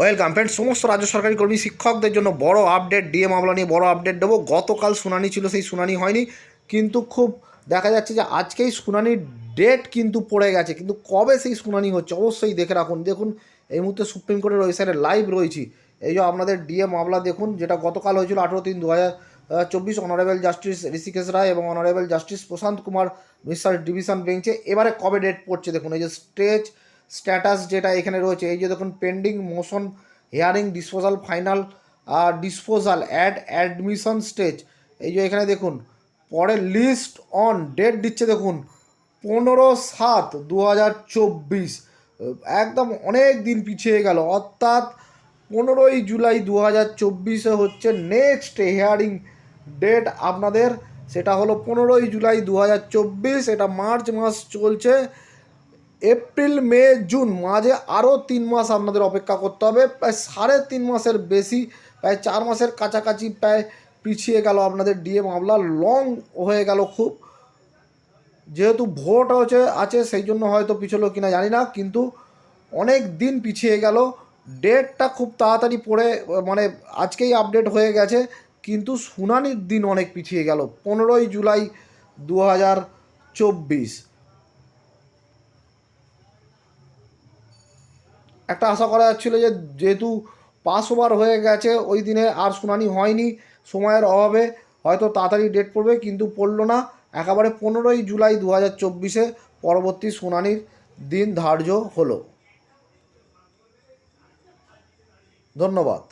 Welcome friend সমস্ত রাজ্য সরকারি কর্মী শিক্ষকদের জন্য বড় আপডেট ডিএ মামলা নিয়ে বড় আপডেট দেবো। গতকাল শুনানি ছিল, সেই শুনানি হয়নি। কিন্তু খুব দেখা যাচ্ছে যে আজকেই শুনানির ডেট কিন্তু পড়ে গেছে। কিন্তু কবে সেই শুনানি হচ্ছে, অবশ্যই দেখে রাখুন। দেখুন, এই মুহূর্তে সুপ্রিম কোর্টের ওয়েবসাইটে লাইভ রয়েছি। এই যে আপনাদের ডিএ মামলা দেখুন, যেটা গতকাল হয়েছিল আঠেরো তিন দু হাজার চব্বিশ অনারেবল জাস্টিস ঋষিকেশ রায় এবং অনারেবল জাস্টিস প্রশান্ত কুমার মিশ্রার ডিভিশন বেঞ্চে এবারে কবে ডেট পড়ছে দেখুন, এই যে স্টেজ স্ট্যাটাস যেটা এখানে রয়েছে, এই যে দেখুন pending motion hearing disposal final disposal ad admission stage এই যে এখানে দেখুন, পরে লিস্ট অন ডেট দিচ্ছে দেখুন, পনেরো সাত দু একদম অনেক দিন পিছিয়ে গেল, অর্থাৎ পনেরোই জুলাই দু হাজার চব্বিশে হচ্ছে নেক্সট হিয়ারিং ডেট আপনাদের, সেটা হলো পনেরোই জুলাই দু হাজার চব্বিশ, এটা মার্চ মাস চলছে এপ্রিল, মে, জুন মাঝে আরও তিন মাস আপনাদের অপেক্ষা করতে হবে। প্রায় সাড়ে তিন মাসের বেশি, প্রায় চার মাসের কাছাকাছি প্রায় পিছিয়ে গেল আপনাদের ডিএ মামলা। লং হয়ে গেল খুব। যেহেতু ভোট হচ্ছে, আছে, সেই জন্য হয়তো পিছলো কিনা জানি না, কিন্তু অনেক দিন পিছিয়ে গেল। ডেটটা খুব তাড়াতাড়ি পড়ে মানে আজকেই আপডেট হয়ে গেছে, কিন্তু শুনানির দিন অনেক পিছিয়ে গেল। পনেরোই জুলাই দু হাজার চব্বিশ। একটা আশা করা যাচ্ছিল যে যেহেতু পাস ওভার হয়ে গেছে, ওই দিনে আর শুনানি হয়নি, সময়ের অভাবে। হয়তো তাড়াতাড়ি ডেট পড়বে, কিন্তু পড়ল না। একেবারে পনেরোই জুলাই দু হাজার চব্বিশে পরবর্তী শুনানির দিন ধার্য হলো। ধন্যবাদ।